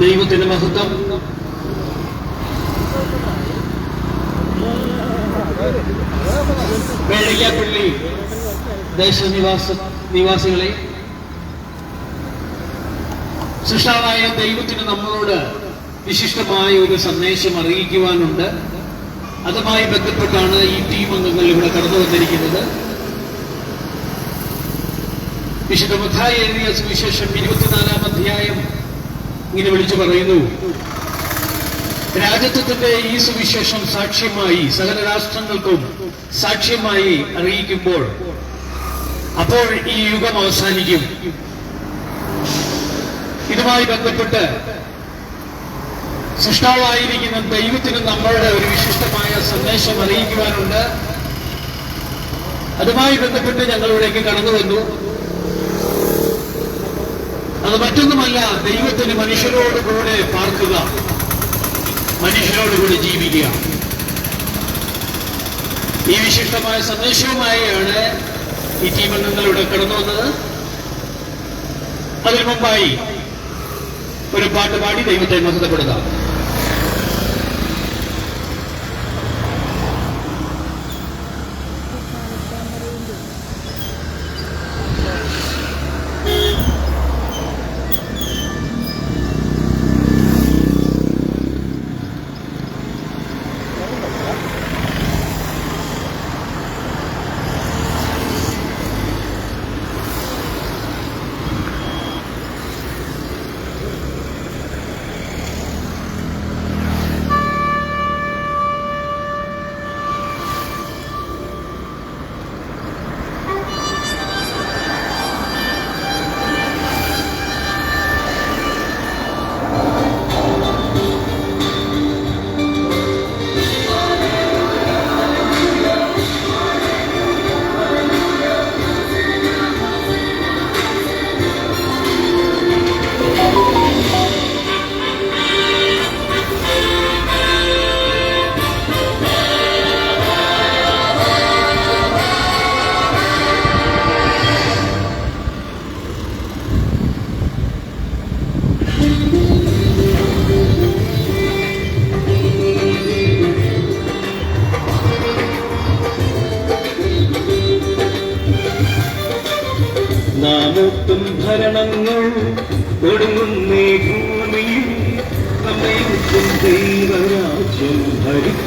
ദൈവത്തിന്റെ മഹത്വം. വേഴയ്ക്കാപ്പള്ളി ദേശനിവാസ നിവാസികളെ സൃഷ്ടാവായ ദൈവത്തിന് നമ്മളോട് വിശിഷ്ടമായ ഒരു സന്ദേശം അറിയിക്കുവാനുണ്ട്. അതുമായി ബന്ധപ്പെട്ടാണ് ഈ ടീം അംഗങ്ങൾ ഇവിടെ കടന്നു വന്നിരിക്കുന്നത്. വിശുദ്ധ മത്തായി എഴുതിയ സുവിശേഷം ഇരുപത്തിനാലാം അധ്യായം ഇങ്ങനെ വിളിച്ചു പറയുന്നു. രാജ്യത്വത്തിന്റെ ഈ സുവിശേഷം സാക്ഷ്യമായി സകല രാഷ്ട്രങ്ങൾക്കും സാക്ഷ്യമായി അറിയിക്കുമ്പോൾ അപ്പോൾ ഈ യുഗം അവസാനിക്കും. ഇതുമായി ബന്ധപ്പെട്ട് സൃഷ്ടാവായിരിക്കുന്ന ദൈവത്തിന് നമ്മളുടെ ഒരു വിശിഷ്ടമായ സന്ദേശം അറിയിക്കുവാനുണ്ട്. അതുമായി ബന്ധപ്പെട്ട് ഞങ്ങളിവിടേക്ക് കടന്നു വന്നു. അത് മറ്റൊന്നുമല്ല ദൈവത്തിന് മനുഷ്യരോട് കൂടെ പാർക്കുക. മനുഷ്യരോട് കൂടെ ജീവിക്കുക. ഈ വിശിഷ്ടമായ സന്ദേശവുമായാണ് ഈ ടീമിൽ നിങ്ങളിവിടെ കടന്നു വന്നത്. അതിനു മുമ്പായി ഒരു പാട്ട് പാടി ദൈവത്തെ മഹത്വപ്പെടുക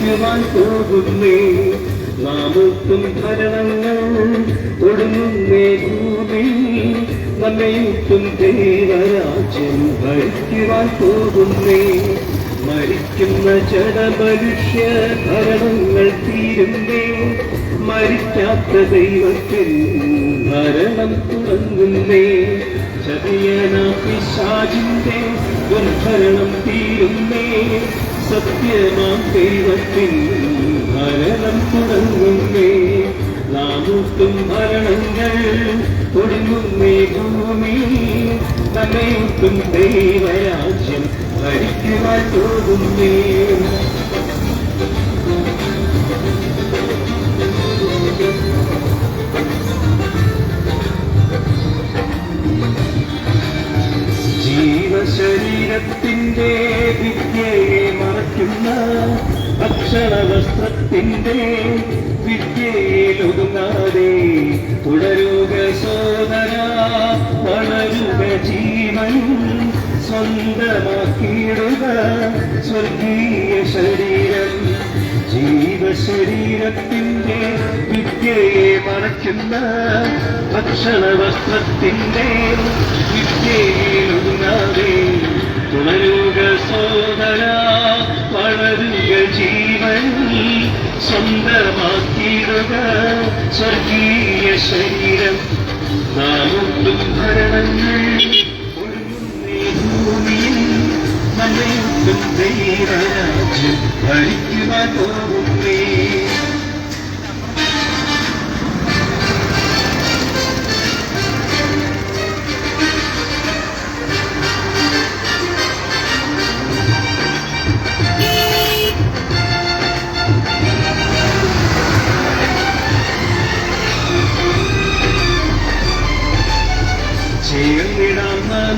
ഭരിക്കുവാൻ പോകുന്നേ. നാമൊത്തും ഭരണങ്ങൾ ഒടുങ്ങുന്നേ ഭൂമി നമ്മയും ദേവരാജ്യം ഭരിക്കുവാൻ പോകുന്നേ. മരിക്കുന്ന ജഡമനുഷ്യ ഭരണങ്ങൾ തീരുന്നേ. മരിക്കാത്ത ദൈവത്തിൽ ഭരണം തുടങ്ങുന്നേ. ചതിയന പിശാചിന്റെ ദുർഭരണം തീരുന്നേ. സത്യമാം ദൈവത്തിൽ ഭരണം തുടങ്ങുന്നേ നാമൂട്ടും ഭരണങ്ങൾ ഒടുങ്ങുന്നേ ഭൂമി നമ്മയൂട്ടും ദൈവരാജ്യം ഭരിക്കുവാൻ പോകുന്നേ വിദ്യയെ മറയ്ക്കുന്ന അക്ഷരവസ്ത്രത്തിന്റെ വിദ്യയിലൊതുങ്ങാതെ തുടരുക സോദര വളരുക ജീവൻ സ്വന്തമാക്കിയിടുക സ്വർഗീയ ശരീരം. ജീവശരീരത്തിന്റെ വിദ്യയെ മറയ്ക്കുന്ന ഭക്ഷണവസ്ത്രത്തിന്റെ വിദ്യയിലൊതുങ്ങാതെ തുടരുക സോദര വളരുക ജീവൻ സ്വന്തമാക്കിയിടുക. സ്വർഗീയ ശരീരം നാമൊട്ടും ഭരണങ്ങൾ ഒഴുകുന്നേ ഭൂമിയിൽ മലയുണ്ടും ദൈവരാജ്യം ഭരിക്കുവാൻ പോകുന്നേ.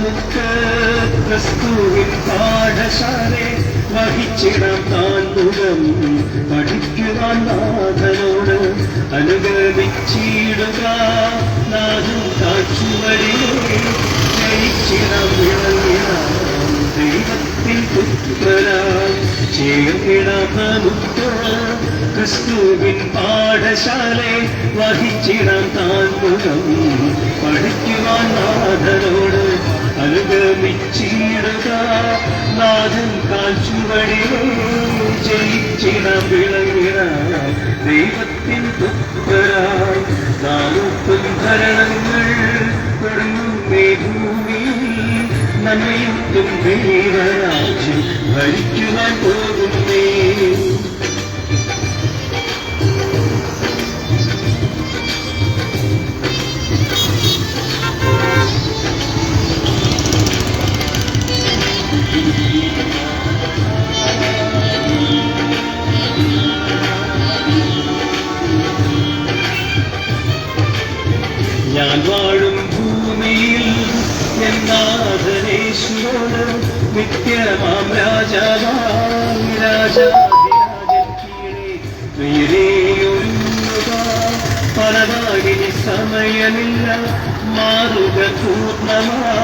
നമുക്ക് ക്രിസ്തുവിൻ പാഠശാലെ വഹിച്ചിടാം താൻ മുഖം. പഠിക്കുവാൻ നാഥനോട് അനുഗമിച്ചിടുക. നാഥൻ കാച്ചുവരിയെ ജയിച്ചിടാം വിളങ്ങിടാം ദൈവത്തിൻ പുത്രനായി ചേർന്നിടാം നമുക്ക് ക്രിസ്തുവിൻ പാഠശാലെ വഹിച്ചിടാം താൻ പഠിക്കുവാൻ നാഥനോട് അനുഗമിച്ചിടുക. നാഥൻ കാൽച്ചുവടിയോ ജയിച്ചിട വിളങ്ങിടാം ദൈവത്തിൻ പുത്രരായി നാമത്തും ഭരണങ്ങൾ തുടങ്ങുന്നേ ഭൂമിയിൽ നമ്മയും ദൈവരാജ്യം ഭരിക്കുവാൻ പോകുന്നേ. പലതാകിനി സമയമില്ല മാറുക പൂർണമാ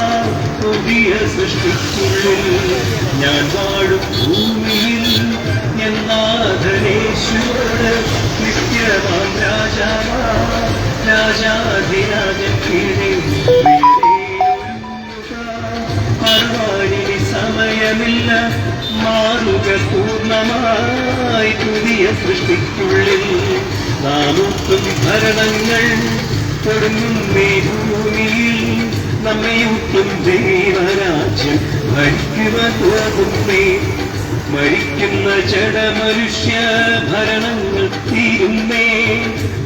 പുതിയ സൃഷ്ടിക്കുള്ളിൽ ഞാൻ വാഴും ഭൂമിയിൽ എന്നാഥനേശ്വരോട് നിത്യമാം രാജാവാ രാജാധിരാജൻ കീഴേ സമയമില്ല മാറുക പൂർണമായി പുതിയ സൃഷ്ടിക്കുള്ളിൽ നാമൊത്തും ഭരണങ്ങൾ തുടങ്ങുന്നേ ഭൂമിയിൽ നമ്മയൂട്ടും ദൈവരാജ്യം ഭരിക്കുവാൻ പോകുന്നേ. മരിക്കുന്ന ജഡമനുഷ്യ ഭരണങ്ങൾ തീരുന്നേ.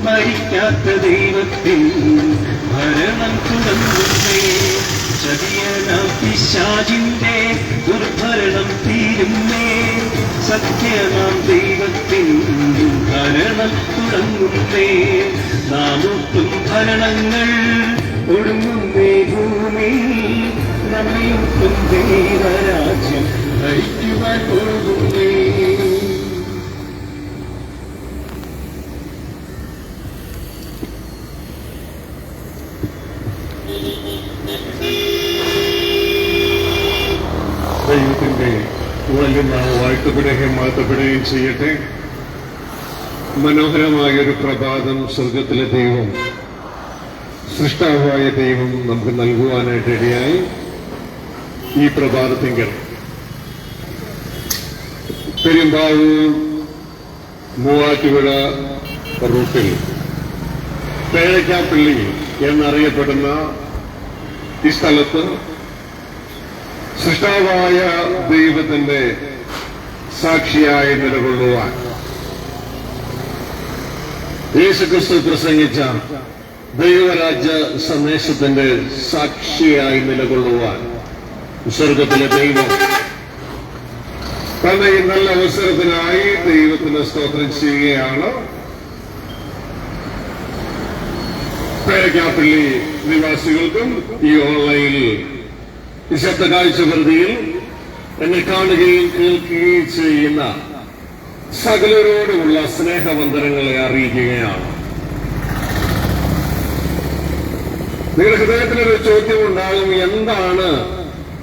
മരിക്കാത്ത ദൈവത്തിൽ ഭരണം തുടങ്ങുന്നേ. ചതിയനാം പിശാചിന്റെ ദുർഭരണം തീരുന്നേ സത്യനാം ദൈവത്തിൽ ഭരണം തുടങ്ങുന്നേ. നാമൊട്ടും ഭരണങ്ങൾ ഒടുങ്ങുന്നേ ഭൂമി നമ്മയൊട്ടും ദൈവരാജ്യം ഭരിക്കുവാൻ പോകുന്നേ ദൈവത്തിന്റെ വലിയ നാം വാഴ്ത്തപ്പെടുകയും മാറ്റപ്പെടുകയും ചെയ്യട്ടെ. മനോഹരമായൊരു പ്രഭാതം സ്വർഗത്തിലെ ദൈവം സൃഷ്ടാവായ ദൈവം നമുക്ക് നൽകുവാനായിട്ട് ഇടയായി ഈ പ്രഭാതത്തിങ്കൽ. പെരുമ്പാവൂർ മൂവാറ്റുപുഴ റൂട്ടിൽ പേഴക്കാപ്പള്ളി എന്നറിയപ്പെടുന്ന ഈ സ്ഥലത്ത് സൃഷ്ടാവായ ദൈവത്തിന്റെ സാക്ഷിയായി നിലകൊള്ളുവാൻ. യേശുക്രിസ്തു പ്രസംഗിച്ച ദൈവരാജ്യ സന്ദേശത്തിന്റെ സാക്ഷിയായി നിലകൊള്ളുവാൻ സ്വർഗത്തിലെ ദൈവം തന്നെ ഈ നല്ല അവസരത്തിനായി ദൈവത്തിന് സ്തോത്രം ചെയ്യുകയാണ്. പേരക്കാപ്പള്ളി നിവാസികൾക്കും ഈ ഓൺലൈനിൽ നിശബ്ദ ശബ്ദ കാഴ്ച എന്നെ കാണുകയും കേൾക്കുകയും ചെയ്യുന്ന സകലരോടുമുള്ള സ്നേഹവന്ദനങ്ങളെ അറിയിക്കുകയാണ്. നിങ്ങളുടെ ഹൃദയത്തിലൊരു ചോദ്യം ഉണ്ടാകും എന്താണ്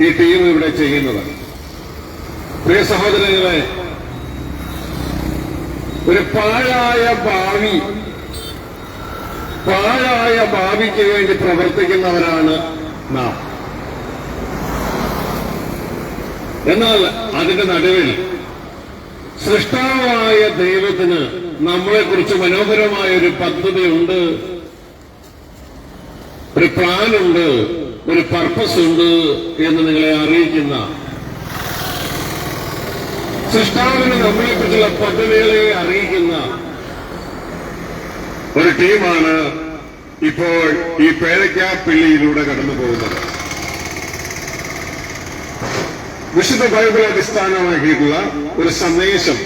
ഈ ടീം ഇവിടെ ചെയ്യുന്നത്? പ്രിയ സഹോദരങ്ങളെ ഒരു പാഴായ ഭാവി പാഴായ ഭാവിക്ക് വേണ്ടി പ്രവർത്തിക്കുന്നവരാണ് നാം. എന്നാൽ അതിന്റെ നടുവിൽ. സൃഷ്ടാവായ ദൈവത്തിന് നമ്മളെക്കുറിച്ച് മനോഹരമായ ഒരു പദ്ധതിയുണ്ട്. ഒരു പ്ലാനുണ്ട്. ഒരു പർപ്പസ് ഉണ്ട് എന്ന് നിങ്ങളെ അറിയിക്കുന്ന. സൃഷ്ടാവിന് നമ്മളെക്കുറിച്ചുള്ള പദ്ധതികളെ അറിയിക്കുന്ന ഒരു ടീമാണ് ഇപ്പോൾ ഈ പേരക്കാപ്പിള്ളിയിലൂടെ കടന്നു പോകുന്നത് വിശുദ്ധ ബൈബിൾ അടിസ്ഥാനമാക്കിയിട്ടുള്ള ഒരു സന്ദേശം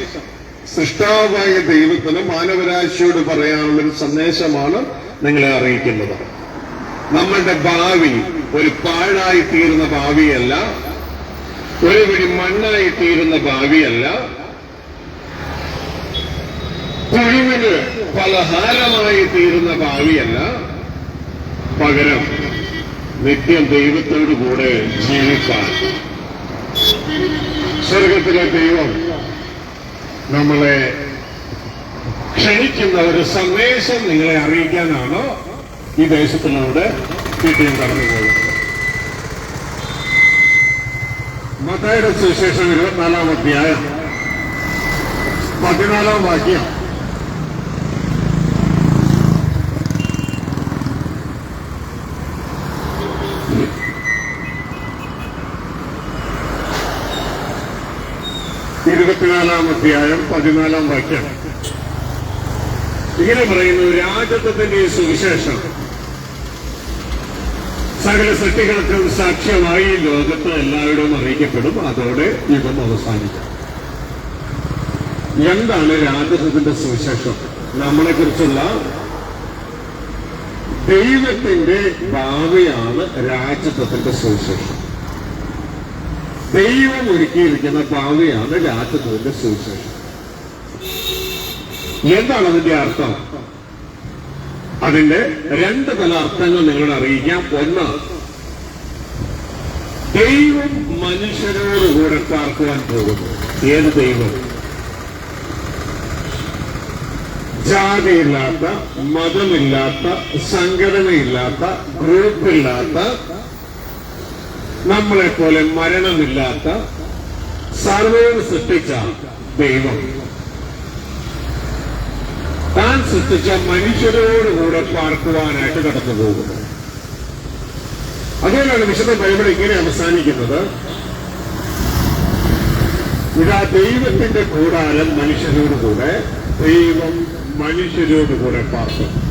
സൃഷ്ടാവായ ദൈവത്തിന് മാനവരാശിയോട് പറയാനുള്ള ഒരു സന്ദേശമാണ് നിങ്ങളെ അറിയിക്കുന്നത്. നമ്മളുടെ ഭാവി ഒരു പാഴായി തീരുന്ന ഭാവിയല്ല ഒരു പിടി മണ്ണായി തീരുന്ന ഭാവിയല്ല. കുഴിവിന് പലഹാരമായി തീരുന്ന ഭാവിയല്ല. പകരം നിത്യം ദൈവത്തോടു കൂടെ ജീവിക്കാൻ സ്വർഗത്തിലെ ദൈവം നമ്മളെ ക്ഷണിക്കുന്ന ഒരു സന്ദേശം നിങ്ങളെ അറിയിക്കാനാണ് ഈ ദേശത്തിലൂടെ വീട്ടിൽ കടന്നു പോകുന്നത് മതയുടെ സുവിശേഷം ഇരുപത്തിനാലാം അധ്യായം പതിനാലാം വാക്യം. ഇരുപത്തിനാലാം അധ്യായം പതിനാലാം വാക്യം. ഇങ്ങനെ പറയുന്നു രാജത്വത്തിന്റെ സുവിശേഷം. സകല സൃഷ്ടികൾക്കും സാക്ഷ്യമായി ലോകത്ത് എല്ലാവരും അറിയിക്കപ്പെടും. അതോടെ യുഗം അവസാനിക്കാം. എന്താണ് രാജത്വത്തിന്റെ സുവിശേഷം? നമ്മളെക്കുറിച്ചുള്ള ദൈവത്തിന്റെ ഭാവിയാണ് രാജത്വത്തിന്റെ സുവിശേഷം. ദൈവം ഒരുക്കിയിരിക്കുന്ന പാവയാണ് രാജത്വത്തിന്റെ സുവിശേഷം. എന്താണ് അതിന്റെ അർത്ഥം? അതിന്റെ രണ്ട് പല അർത്ഥങ്ങൾ നിങ്ങളെ അറിയിക്കാം. ഒന്ന് ദൈവം മനുഷ്യരോട് കൂടെ പാർക്കുവാൻ പോകുന്നു. ഏത് ദൈവം? ജാതിയില്ലാത്ത മതമില്ലാത്ത സംഘടനയില്ലാത്ത ഗ്രൂപ്പില്ലാത്ത നമ്മളെ പോലെ മരണമില്ലാത്ത സർവവും സൃഷ്ടിച്ച ദൈവം. താൻ സൃഷ്ടിച്ച മനുഷ്യരോടുകൂടെ പാർക്കുവാനായിട്ട് കടന്നു പോകുന്നു അതുകൊണ്ടാണ് വിശുദ്ധ ബൈബിൾ ഇങ്ങനെ അവസാനിക്കുന്നത്. ഇതാ ദൈവത്തിന്റെ കൂടാരം മനുഷ്യരോടുകൂടെ ദൈവം മനുഷ്യരോടുകൂടെ പാർക്കും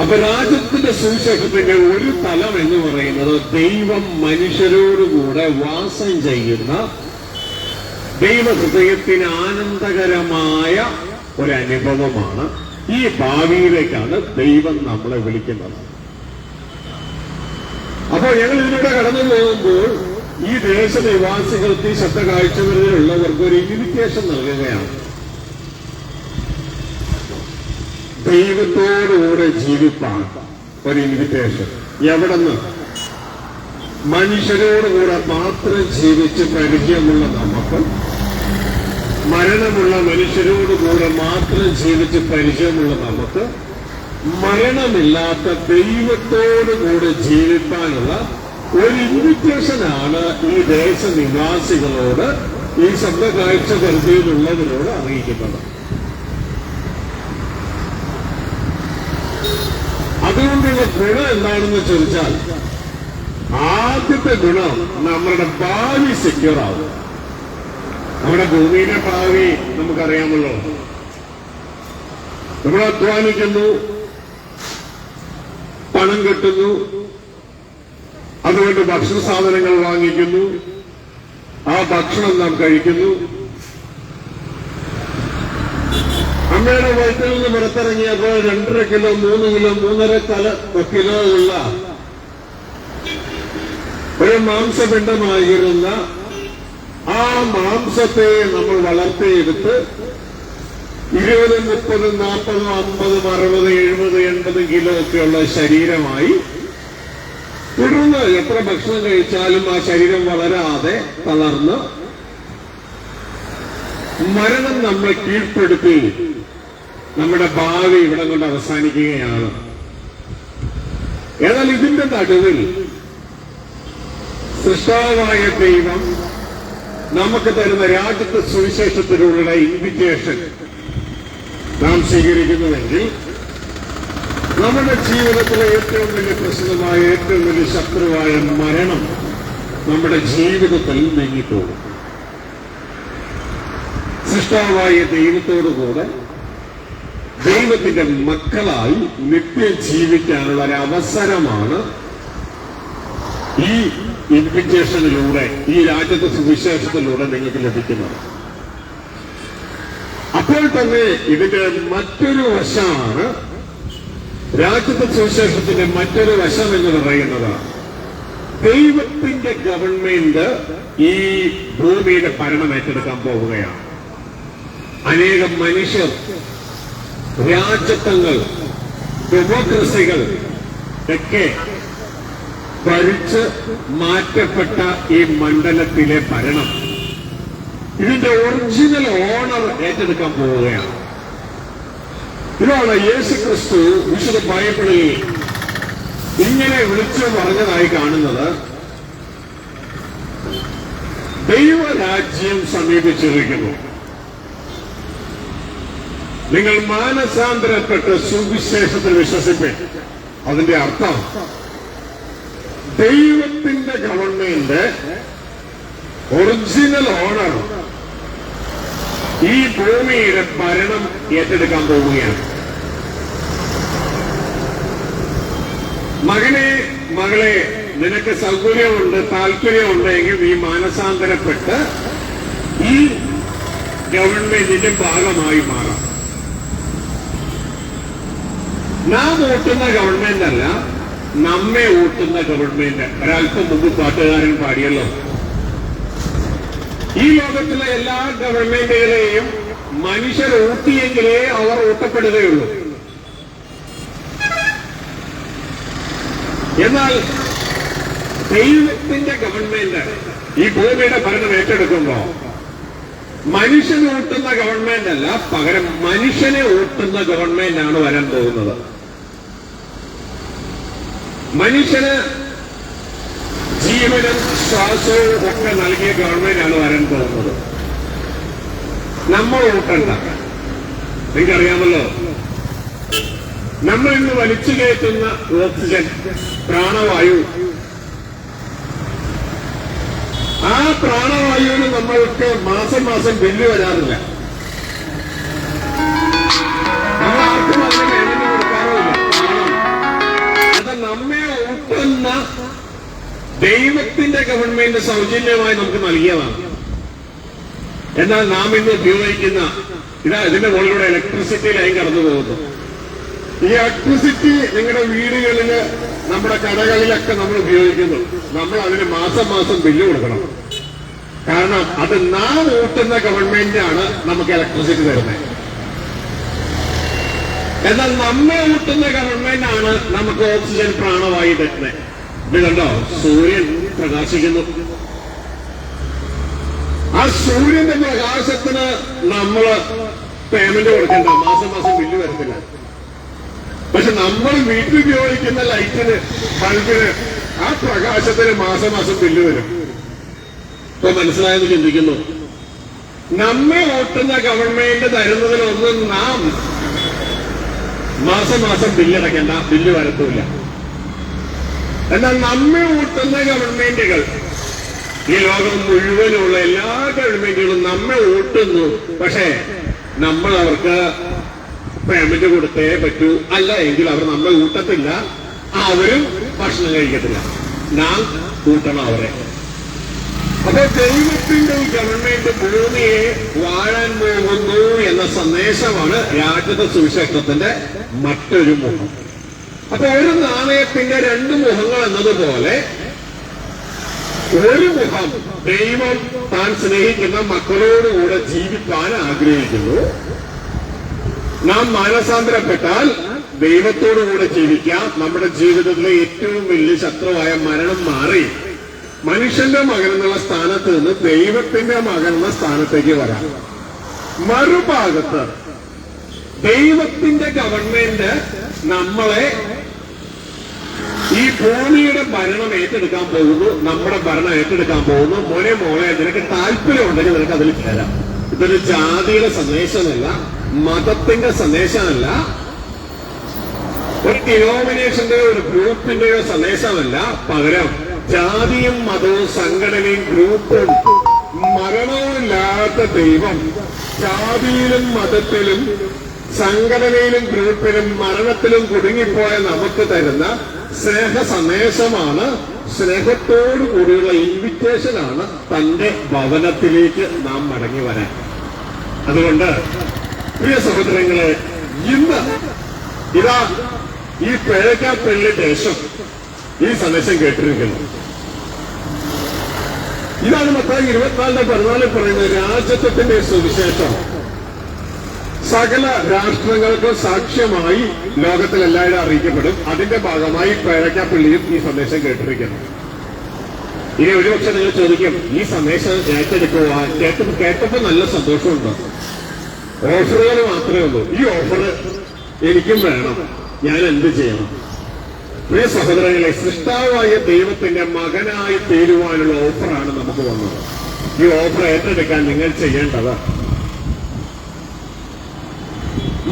അപ്പൊ രാജ്യത്തിന്റെ സുവിശേഷത്തിന്റെ ഒരു തലം എന്ന് പറയുന്നത് ദൈവം മനുഷ്യരോടുകൂടെ വാസം ചെയ്യുന്ന ദൈവ ഹൃദയത്തിന് ആനന്ദകരമായ ഒരനുഭവമാണ്. ഈ ഭാവിയിലേക്കാണ് ദൈവം നമ്മളെ വിളിക്കുന്നത്. അപ്പോൾ ഞങ്ങൾ ഇതിലൂടെ കടന്നു പോകുമ്പോൾ ഈ ദേശനിവാസികൾക്ക് ഈ ശബ്ദ കാഴ്ചകളിലുള്ളവർക്ക് ഒരു ഇൻവിറ്റേഷൻ നൽകുകയാണ്. ദൈവത്തോടുകൂടെ ജീവിപ്പാൻ ഒരു ഇൻവിറ്റേഷൻ എവിടെന്ന്? മനുഷ്യരോടുകൂടെ മാത്രം ജീവിച്ച് പരിചയമുള്ള നമുക്ക് മരണമുള്ള മനുഷ്യരോടുകൂടെ മാത്രം ജീവിച്ച് പരിചയമുള്ള നമുക്ക് മരണമില്ലാത്ത ദൈവത്തോടുകൂടെ ജീവിക്കാനുള്ള ഒരു ഇൻവിറ്റേഷനാണ് ഈ ദേശനിവാസികളോട് ഈ ശബ്ദ കാഴ്ച പരിധിയിലുള്ളവരോട് അറിയിക്കുന്നത്. അതുകൊണ്ടുള്ള ഗുണം എന്താണെന്ന് ചോദിച്ചാൽ ആദ്യത്തെ ഗുണം നമ്മുടെ ഭാവി സെക്യൂർ ആവും. നമ്മുടെ ഭൂമിയുടെ ഭാവി നമുക്കറിയാമല്ലോ. നമ്മൾ അധ്വാനിക്കുന്നു പണം കിട്ടുന്നു അതുകൊണ്ട് ഭക്ഷണ സാധനങ്ങൾ വാങ്ങിക്കുന്നു ആ ഭക്ഷണം നാം കഴിക്കുന്നു. അമ്മയുടെ വയറ്റിൽ നിന്ന് പുറത്തിറങ്ങിയപ്പോൾ രണ്ടര കിലോ മൂന്ന് കിലോ മൂന്നര തല കിലോ ഉള്ള ഒരു മാംസപിണ്ഡമായിരുന്ന ആ മാംസത്തെ നമ്മൾ വളർത്തിയെടുത്ത് ഇരുപത് മുപ്പത് നാൽപ്പത് അമ്പതും അറുപത് എഴുപത് എൺപത് കിലോ ഒക്കെയുള്ള ശരീരമായി തുടർന്ന് എത്ര ഭക്ഷണം കഴിച്ചാലും ആ ശരീരം വളരാതെ തളർന്ന് മരണം നമ്മളെ കീഴ്പ്പെടുത്തി. നമ്മുടെ ഭാവി ഇവിടെ കൊണ്ട് അവസാനിക്കുകയാണ്. എന്നാൽ ഇതിന്റെ നടുവിൽ സൃഷ്ടാവായ ദൈവം നമുക്ക് തരുന്ന രാജ്യത്തെ സുവിശേഷത്തിലുള്ള ഇൻവിറ്റേഷൻ നാം സ്വീകരിക്കുന്നുവെങ്കിൽ നമ്മുടെ ജീവിതത്തിലെ ഏറ്റവും വലിയ പ്രശ്നമായ ഏറ്റവും വലിയ ശത്രുവായ മരണം നമ്മുടെ ജീവിതത്തിൽ നീങ്ങിപ്പോകും. സൃഷ്ടാവായ ദൈവത്തോടുകൂടെ ദൈവത്തിന്റെ മക്കളായി നിത്യ ജീവിക്കാനുള്ള ഒരു അവസരമാണ് ഈ ഇൻവിറ്റേഷനിലൂടെ ഈ രാജ്യത്തെ സുവിശേഷത്തിലൂടെ നിങ്ങൾക്ക് ലഭിക്കുന്നത്. അപ്പോൾ തന്നെ ഇതിന്റെ മറ്റൊരു വശമാണ് രാജ്യത്തെ സുവിശേഷത്തിന്റെ മറ്റൊരു വശം എന്ന് പറയുന്നത് ദൈവത്തിന്റെ ഗവൺമെന്റ് ഈ ഭൂമിയുടെ ഭരണം ഏറ്റെടുക്കാൻ പോവുകയാണ്. അനേകം മനുഷ്യർ രാജ്യത്വങ്ങൾ ഡെമോക്രസികൾ ഒക്കെ ഭരിച്ച് മാറ്റപ്പെട്ട ഈ മണ്ഡലത്തിലെ ഭരണം. ഇതിന്റെ ഒറിജിനൽ ഓണർ ഏറ്റെടുക്കാൻ പോവുകയാണ്. ഇതാണ് യേശു ക്രിസ്തു വിശുദ്ധ ബൈബിളിൽ ഇങ്ങനെ വിളിച്ചു പറഞ്ഞതായി കാണുന്നത്. ദൈവരാജ്യം സമീപിച്ചിരിക്കുന്നു. നിങ്ങൾ മാനസാന്തരപ്പെട്ട് സുവിശേഷത്തിൽ വിശ്വസിപ്പേ. അതിന്റെ അർത്ഥം ദൈവത്തിന്റെ ഗവൺമെന്റ് ഒറിജിനൽ ഓണർ ഈ ഭൂമിയുടെ ഭരണം ഏറ്റെടുക്കാൻ പോവുകയാണ്. മകനെ മകളെ നിനക്ക് സൗകര്യമുണ്ട് താല്പര്യമുണ്ട് എങ്കിൽ നീ മാനസാന്തരപ്പെട്ട് ഈ ഗവൺമെന്റിന്റെ ഭാഗമായി മാറാം. നാം ഓട്ടുന്ന ഗവൺമെന്റ് അല്ല നമ്മെ ഓട്ടുന്ന ഗവൺമെന്റ് ഒരല്പം മുമ്പ് പാട്ടുകാരൻ പാടിയല്ലോ. ഈ ലോകത്തിലെ എല്ലാ ഗവൺമെന്റുകളെയും മനുഷ്യർ ഊട്ടിയെങ്കിലേ അവർ ഊട്ടപ്പെടുകയുള്ളൂ എന്നാൽ ദൈവത്തിന്റെ ഗവൺമെന്റ് ഈ ഭൂമിയുടെ ഭരണം ഏറ്റെടുക്കുമ്പോ മനുഷ്യനെ ഊട്ടുന്ന ഗവൺമെന്റ് അല്ല പകരം മനുഷ്യനെ ഊട്ടുന്ന ഗവൺമെന്റ് ആണ് വരാൻ പോകുന്നത്. മനുഷ്യന് ജീവനും ശ്വാസവും ഒക്കെ നൽകിയ ഗവൺമെന്റ് ആണ് വരാൻ പോകുന്നത് നമ്മൾ ഊട്ടണ്ട നിങ്ങൾക്കറിയാമല്ലോ? നമ്മൾ ഇന്ന് വലിച്ചു കയറ്റുന്ന ഓക്സിജൻ പ്രാണവായു. ആ പ്രാണവായുവിന് നമ്മൾക്ക് മാസം മാസം ബില്ല് വരാറില്ല. ദൈവത്തിന്റെ ഗവൺമെന്റ് സൗജന്യമായി നമുക്ക് നൽകിയതാണ്. എന്നാൽ നാം ഇന്ന് ഉപയോഗിക്കുന്ന ഇതാ ഇതിന്റെ മുകളിലൂടെ ഇലക്ട്രിസിറ്റി ലൈൻ കടന്നു പോകുന്നു. ഈ ഇലക്ട്രിസിറ്റി നിങ്ങളുടെ വീടുകളിൽ നമ്മുടെ കടകളിലൊക്കെ നമ്മൾ ഉപയോഗിക്കുന്നു. നമ്മൾ അതിന് മാസം മാസം ബില്ല് കൊടുക്കണം. കാരണം അത് നാം ഊട്ടുന്ന ഗവൺമെന്റാണ് നമുക്ക് ഇലക്ട്രിസിറ്റി തരുന്നത്. എന്നാൽ നമ്മെ ഊട്ടുന്ന ഗവൺമെന്റ് ആണ് നമുക്ക് ഓക്സിജൻ പ്രാണവായു തരുന്നത്. ഇത് കണ്ടോ? സൂര്യൻ പ്രകാശിക്കുന്നു. ആ സൂര്യന്റെ പ്രകാശത്തിന് നമ്മൾ പേയ്മെന്റ് കൊടുക്കണ്ട. മാസം മാസം ബില്ല് വരത്തില്ല. പക്ഷെ നമ്മൾ വീട്ടിൽ ഉപയോഗിക്കുന്ന ലൈറ്റിന് ബൾബിന് ആ പ്രകാശത്തിന് മാസം മാസം ബില്ല് വരും. ഇപ്പൊ മനസ്സിലായെന്ന് ചിന്തിക്കുന്നു. നമ്മെ ഓട്ടുന്ന ഗവൺമെന്റ് തരുന്നതിലൊന്നും നാം മാസം മാസം ബില്ലടയ്ക്കേണ്ട ബില്ല് വരത്തില്ല എന്നാൽ നമ്മെ ഊട്ടുന്ന ഗവൺമെന്റുകൾ ഈ ലോകം മുഴുവനുള്ള എല്ലാ ഗവൺമെന്റുകളും നമ്മെ ഊട്ടുന്നു. പക്ഷേ നമ്മൾ അവർക്ക് പേയ്മെന്റ് കൊടുത്തേ പറ്റൂ. അല്ല എങ്കിൽ അവർ നമ്മളെ ഊട്ടത്തില്ല. അവരും ഭക്ഷണം കഴിക്കത്തില്ല. നാം കൂട്ടണം അവരെ. അപ്പൊ ദൈവത്തിന്റെ ഗവൺമെന്റ് ഭൂമിയെ വാഴാൻ പോകുന്നു എന്ന സന്ദേശമാണ് രാജ്യത്തെ സുവിശേഷത്തിന്റെ മറ്റൊരു മുഖം. അപ്പൊ ഒരു നാണയത്തിന്റെ രണ്ട് മുഖങ്ങൾ എന്നതുപോലെ ഒരു മുഖം ദൈവം താൻ സ്നേഹിക്കുന്ന മക്കളോടുകൂടെ ജീവിക്കാൻ ആഗ്രഹിക്കുന്നു. നാം മാനസാന്തരപ്പെട്ടാൽ ദൈവത്തോടുകൂടെ ജീവിക്കാം. നമ്മുടെ ജീവിതത്തിലെ ഏറ്റവും വലിയ ശത്രുവായ മരണം മാറി. മനുഷ്യന്റെ മകൻ എന്നുള്ള സ്ഥാനത്ത് നിന്ന് ദൈവത്തിന്റെ മകൻ എന്ന സ്ഥാനത്തേക്ക് വരാം. മറുഭാഗത്ത് ദൈവത്തിന്റെ ഗവൺമെന്റ് നമ്മളെ ഈ ഭൂമിയുടെ ഭരണം ഏറ്റെടുക്കാൻ പോകുന്നു നമ്മുടെ ഭരണം ഏറ്റെടുക്കാൻ പോകുന്നു. മോനെ മോനെ നിനക്ക് താല്പര്യമുണ്ടെങ്കിൽ നിനക്ക് അതിൽ ചേരാം. ഇതൊരു ജാതിയുടെ സന്ദേശമല്ല മതത്തിന്റെ സന്ദേശമല്ല. ഒരു ഡിനോമിനേഷന്റെയോ ഒരു ഗ്രൂപ്പിന്റെയോ സന്ദേശമല്ല. പകരം ജാതിയും മതവും സംഘടനയും ഗ്രൂപ്പും മരണവുമില്ലാത്ത ദൈവം ജാതിയിലും മതത്തിലും സംഘടനയിലും ഗ്രൂപ്പിലും മരണത്തിലും കുടുങ്ങിപ്പോയ നമുക്ക് തരുന്ന സ്നേഹ സന്ദേശമാണ് സ്നേഹത്തോടു കൂടിയുള്ള ഇൻവിറ്റേഷനാണ് തന്റെ ഭവനത്തിലേക്ക് നാം മടങ്ങി വരാൻ. അതുകൊണ്ട് പ്രിയ സഹോദരങ്ങളെ ഇന്ന് ഇതാ ഈ പിഴക്കാപ്പള്ളി ദേശം ഈ സന്ദേശം കേട്ടിരിക്കുന്നു. ഇതാണ് മത്തായി ഇരുപത്തിനാലിന്റെ പതിനാലിൽ പറയുന്നത് രാജ്യത്വത്തിന്റെ സുവിശേഷം. സകല രാഷ്ട്രങ്ങൾക്ക് സാക്ഷ്യമായി ലോകത്തിൽ എല്ലാവരും അറിയിക്കപ്പെടും. അതിന്റെ ഭാഗമായി പേരക്കാപ്പള്ളിയും ഈ സന്ദേശം കേട്ടിരിക്കുന്നു. ഇനി ഒരുപക്ഷെ നിങ്ങൾ ചോദിക്കും ഈ സന്ദേശം ഏറ്റെടുക്കുക കേട്ട കേട്ടപ്പോ നല്ല സന്തോഷമുണ്ട്? ഓഫറുകൾ മാത്രമേ ഉള്ളൂ. ഈ ഓഫർ എനിക്കും വേണം. ഞാൻ എന്ത് ചെയ്യണം? പ്രിയ സഹോദരങ്ങളെ സൃഷ്ടാവായ ദൈവത്തിന്റെ മകനായി തീരുവാനുള്ള ഓഫറാണ് നമുക്ക് വന്നത്. ഈ ഓഫർ ഏറ്റെടുക്കാൻ നിങ്ങൾ ചെയ്യേണ്ടത്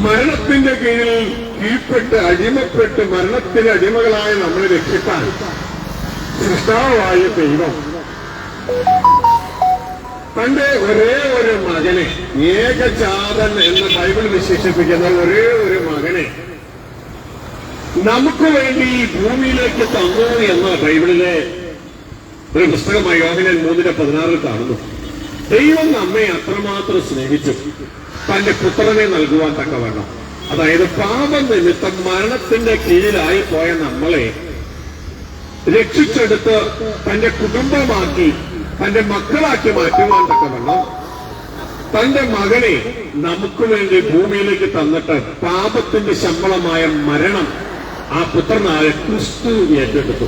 മരണത്തിന്റെ കീഴിൽ കീഴ്പ്പെട്ട് അടിമപ്പെട്ട് മരണത്തിന് അടിമകളായ നമ്മളെ രക്ഷിക്കാൻ സൃഷ്ടാവായ ദൈവം. തന്റെ ഒരേ ഒരു മകനെ ഏകജാതൻ എന്ന് ബൈബിൾ വിശേഷിപ്പിക്കുന്ന ഒരേ ഒരു മകനെ നമുക്ക് വേണ്ടി ഭൂമിയിലേക്ക് തന്നു എന്ന് ബൈബിളിലെ ഒരു പുസ്തകമായി യോഹനൻ മൂന്നിന്റെ പതിനാറിൽ കാണുന്നു. ദൈവം നമ്മെ അത്രമാത്രം സ്നേഹിച്ചു. തന്റെ പുത്രനെ നൽകുവാൻ തക്കവണ്ണം. അതായത് പാപം നിമിത്തം മരണത്തിന്റെ കീഴിലായി പോയ നമ്മളെ രക്ഷിച്ചെടുത്ത് തന്റെ കുടുംബമാക്കി തന്റെ മക്കളാക്കി മാറ്റുവാൻ തക്കവണ്ണം തന്റെ മകനെ നമുക്ക് വേണ്ടി ഭൂമിയിലേക്ക് തന്നിട്ട് പാപത്തിന്റെ ശമ്പളമായ മരണം ആ പുത്രനായ ക്രിസ്തു ഏറ്റെടുത്തു.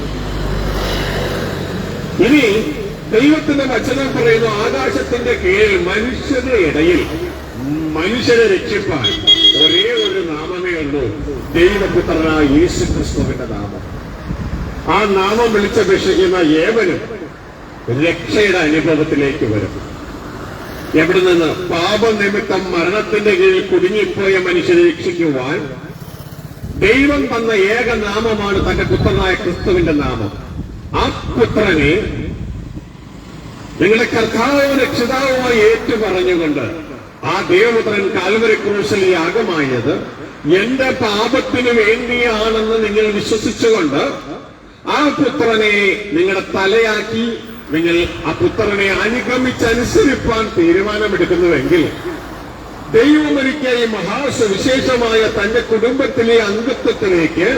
ഇനി ദൈവത്തിന്റെ വചനം പറയുന്നു ആകാശത്തിന്റെ കീഴിൽ മനുഷ്യരുടെ ഇടയിൽ മനുഷ്യരെ രക്ഷിപ്പാൻ ഒരേ ഒരു നാമമേ ഉള്ളൂ. ദൈവപുത്രനായ യേശു ക്രിസ്തുവിന്റെ നാമം. ആ നാമം വിളിച്ചപേക്ഷിക്കുന്ന ഏവനും രക്ഷയുടെ അനുഭവത്തിലേക്ക് വരും. എവിടെ നിന്ന് പാപനിമിത്തം മരണത്തിന്റെ കീഴിൽ കുടുങ്ങിപ്പോയ മനുഷ്യരെ രക്ഷിക്കുവാൻ ദൈവം തന്ന ഏക നാമമാണ് തന്റെ പുത്രനായ ക്രിസ്തുവിന്റെ നാമം. ആ പുത്രനെ നിങ്ങളുടെ കർത്താവും രക്ഷിതാവുമായി ഏറ്റു പറഞ്ഞുകൊണ്ട് ആ ദേവപുത്രൻ കാൽവരി ക്രൂശിൽ യാഗമായത് എന്റെ പാപത്തിനു വേണ്ടിയാണെന്ന് നിങ്ങൾ വിശ്വസിച്ചുകൊണ്ട് ആ പുത്രനെ നിങ്ങളുടെ തലയാക്കി നിങ്ങൾ ആ പുത്രനെ അനുഗമിച്ചനുസരിപ്പാൻ തീരുമാനമെടുക്കുന്നുവെങ്കിൽ ദൈവമൊരിക്കൽ ഈ മഹാസുവിശേഷമായ തന്റെ കുടുംബത്തിലെ അംഗത്വത്തിലേക്ക്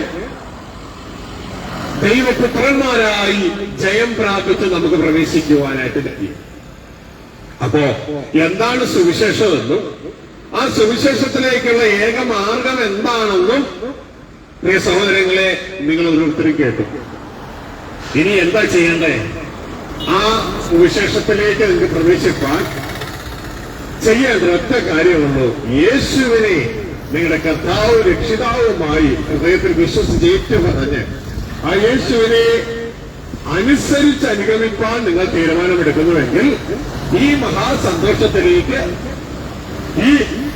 ദൈവപുത്രന്മാരായി ജയം പ്രാപിച്ച് നമുക്ക് പ്രവേശിക്കുവാനായിട്ട് കഴിയും അപ്പോ എന്താണ് സുവിശേഷമെന്നും ആ സുവിശേഷത്തിലേക്കുള്ള ഏക മാർഗം എന്താണെന്നും പ്രിയ സഹോദരങ്ങളെ നിങ്ങൾ ഓരോരുത്തരും കേട്ടു. ഇനി എന്താ ചെയ്യേണ്ടേ? ആ സുവിശേഷത്തിലേക്ക് നിങ്ങൾക്ക് പ്രവേശിപ്പാൻ ചെയ്യേണ്ട ഒറ്റ കാര്യമുള്ളൂ. യേശുവിനെ നിങ്ങളുടെ കർത്താവ് രക്ഷിതാവുമായി ഹൃദയത്തിൽ വിശ്വസിച്ച് ഏറ്റുപറഞ്ഞ് ആ യേശുവിനെ അനുസരിച്ച് അനുഗമിപ്പാൻ നിങ്ങൾ തീരുമാനമെടുക്കുന്നുവെങ്കിൽ ഈ മഹാസന്തോഷത്തിലേക്ക് ഈ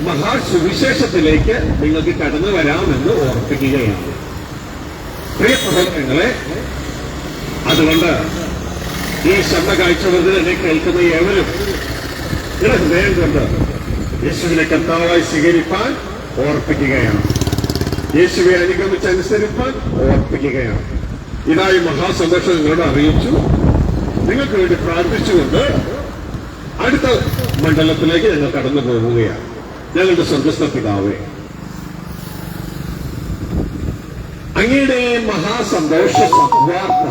മഹാസുവിശേഷത്തിലേക്ക് നിങ്ങൾക്ക് കടന്നു വരാമെന്ന് ഓർപ്പിക്കുകയാണ്. പ്രിയ സഹോദരങ്ങളെ അതുകൊണ്ട് ഈ ശബ്ദ കാഴ്ചവതിൽ എന്നെ കേൾക്കുന്ന ഏവരും നിങ്ങളുടെ ഹൃദയം കൊണ്ട് യേശുവിനെ കർത്താവായി സ്വീകരിപ്പാൻ ഓർപ്പിക്കുകയാണ്. യേശുവെ അനുഗമിച്ചനുസരിപ്പാൻ ഓർപ്പിക്കുകയാണ്. ഇതായി മഹാസന്തോഷം നിങ്ങളോട് അറിയിച്ചു. നിങ്ങൾക്ക് വേണ്ടി പ്രാർത്ഥിച്ചുകൊണ്ട് അടുത്ത മണ്ഡലത്തിലേക്ക് ഞങ്ങൾ കടന്നു പോവുകയാണ് ഞങ്ങളുടെ സ്വർഗസ്ഥ പിതാവേ. അങ്ങയുടെ മഹാസന്തോഷ സദ്വാർത്ത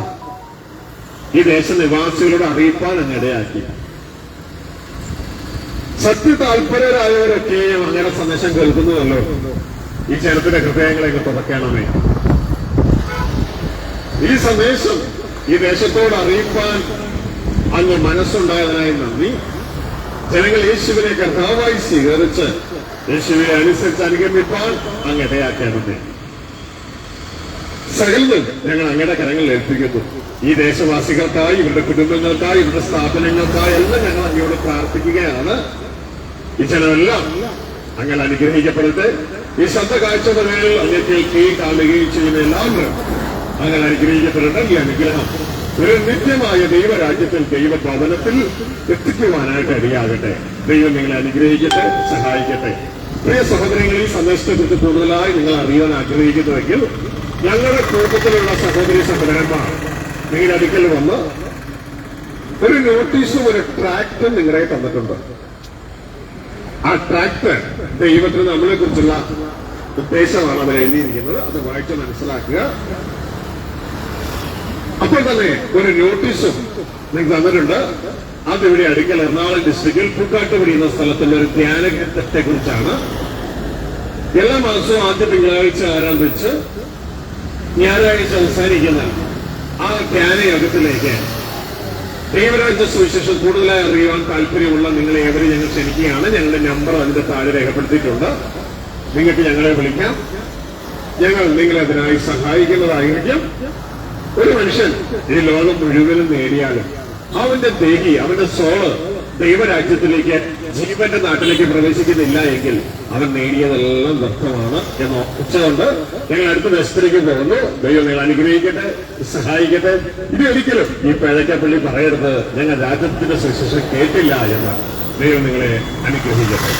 ഈ ദേശനിവാസികളോട് അറിയിപ്പാൻ അങ്ങിടയാക്കി. സത്യ താല്പര്യരായവരൊക്കെയും അങ്ങനെ സന്ദേശം കേൾക്കുന്നുവല്ലോ. ഈ ജനത്തിന്റെ ഹൃദയങ്ങളെ തുറക്കണമേ. ഈ സന്ദേശം ഈ ദേശത്തോട് അറിയിപ്പാൻ അങ്ങ് മനസ്സുണ്ടായതിനായി നന്ദി. ജനങ്ങൾ യേശുവിനെ കർത്താവായി സ്വീകരിച്ച് യേശുവിനെ അനുസരിച്ച് അനുഗമിപ്പാൻ അങ്ങ് ഇടയാക്കേണ്ടത് ഞങ്ങൾ അങ്ങയുടെ കരങ്ങളിൽ ഏൽപ്പിക്കുന്നു. ഈ ദേശവാസികൾക്കായി ഇവരുടെ കുടുംബങ്ങൾക്കായി ഇവരുടെ സ്ഥാപനങ്ങൾക്കായി എല്ലാം ഞങ്ങൾ അങ്ങയോട് പ്രാർത്ഥിക്കുകയാണ്. ഈ ജനമെല്ലാം അങ്ങനെ അനുഗ്രഹിക്കപ്പെടട്ടെ. ഈ ശബ്ദ കാഴ്ചപ്പെടുകയും അങ്ങനെ കേൾക്കുകയും കാണുകയും ചെയ്യുന്ന എല്ലാവരും അങ്ങനെ അനുഗ്രഹിക്കപ്പെടട്ടെ ഈ അനുഗ്രഹം. ഒരു നിത്യമായ ദൈവരാജ്യത്തിൽ ദൈവഭവനത്തിൽ എത്തിക്കുവാനായിട്ട് അറിയാകട്ടെ ദൈവം നിങ്ങളെ അനുഗ്രഹിക്കട്ടെ സഹായിക്കട്ടെ. പ്രിയ സഹോദരങ്ങൾ ഈ സന്ദേശത്തെക്കുറിച്ച് കൂടുതലായി നിങ്ങൾ അറിയാൻ ആഗ്രഹിക്കുന്നുവെങ്കിൽ ഞങ്ങളുടെ കൂട്ടത്തിലുള്ള സഹോദരി സഹോദരന്മാർ നിങ്ങളുടെ അടുക്കൽ വന്ന് ഒരു നോട്ടീസും ഒരു ട്രാക്റ്റും നിങ്ങളെ തന്നിട്ടുണ്ട്. ആ ട്രാക്ടർ ദൈവത്തിന് നമ്മളെ കുറിച്ചുള്ള ഉദ്ദേശമാണ് അവർ എഴുതിയിരിക്കുന്നത് അത് വായിച്ച് മനസ്സിലാക്കുക. അപ്പോൾ തന്നെ ഒരു നോട്ടീസും നിങ്ങൾക്ക് തന്നിട്ടുണ്ട്. അതിവിടെ അടുക്കൽ എറണാകുളം ഡിസ്ട്രിക്റ്റിൽ പൂക്കാട്ടുപടി എന്ന സ്ഥലത്തുള്ള ഒരു ധ്യാന കുറിച്ചാണ്. എല്ലാ മാസവും ആദ്യ തിങ്കളാഴ്ച ആരംഭിച്ച് ഞായറാഴ്ച അവസാനിക്കുന്ന ആ ധ്യാനയോഗത്തിലേക്ക് ദൈവരാജ്യ സുവിശേഷം കൂടുതലായി അറിയുവാൻ താല്പര്യമുള്ള നിങ്ങളെ ഏവരും ഞങ്ങൾ ക്ഷണിക്കുകയാണ്. ഞങ്ങളുടെ നമ്പർ അതിന്റെ താഴെ രേഖപ്പെടുത്തിയിട്ടുണ്ട്. നിങ്ങൾക്ക് ഞങ്ങളെ വിളിക്കാം. ഞങ്ങൾ നിങ്ങളെ അതിനായി സഹായിക്കുന്നതായിരിക്കും. ഒരു മനുഷ്യൻ ഈ ലോകം മുഴുവനും നേടിയാലും അവന്റെ ദേഹി അവന്റെ സോൾ ദൈവരാജ്യത്തിലേക്ക് ജീവന്റെ നാട്ടിലേക്ക് പ്രവേശിക്കുന്നില്ല എങ്കിൽ അവൻ നേടിയതെല്ലാം വ്യക്തമാണ് എന്ന് ഉച്ചകൊണ്ട് ഞങ്ങൾ അടുത്ത ദേശത്തിലേക്ക് പോകുന്നു. ദൈവം നിങ്ങൾ അനുഗ്രഹിക്കട്ടെ സഹായിക്കട്ടെ. ഇനി ഒരിക്കലും ഈ പിഴക്കപ്പള്ളി പറയരുത്. ഞങ്ങൾ രാജ്യത്തിന്റെ സുശേഷം കേട്ടില്ല എന്ന് ദൈവം നിങ്ങളെ അനുഗ്രഹിക്കട്ടെ.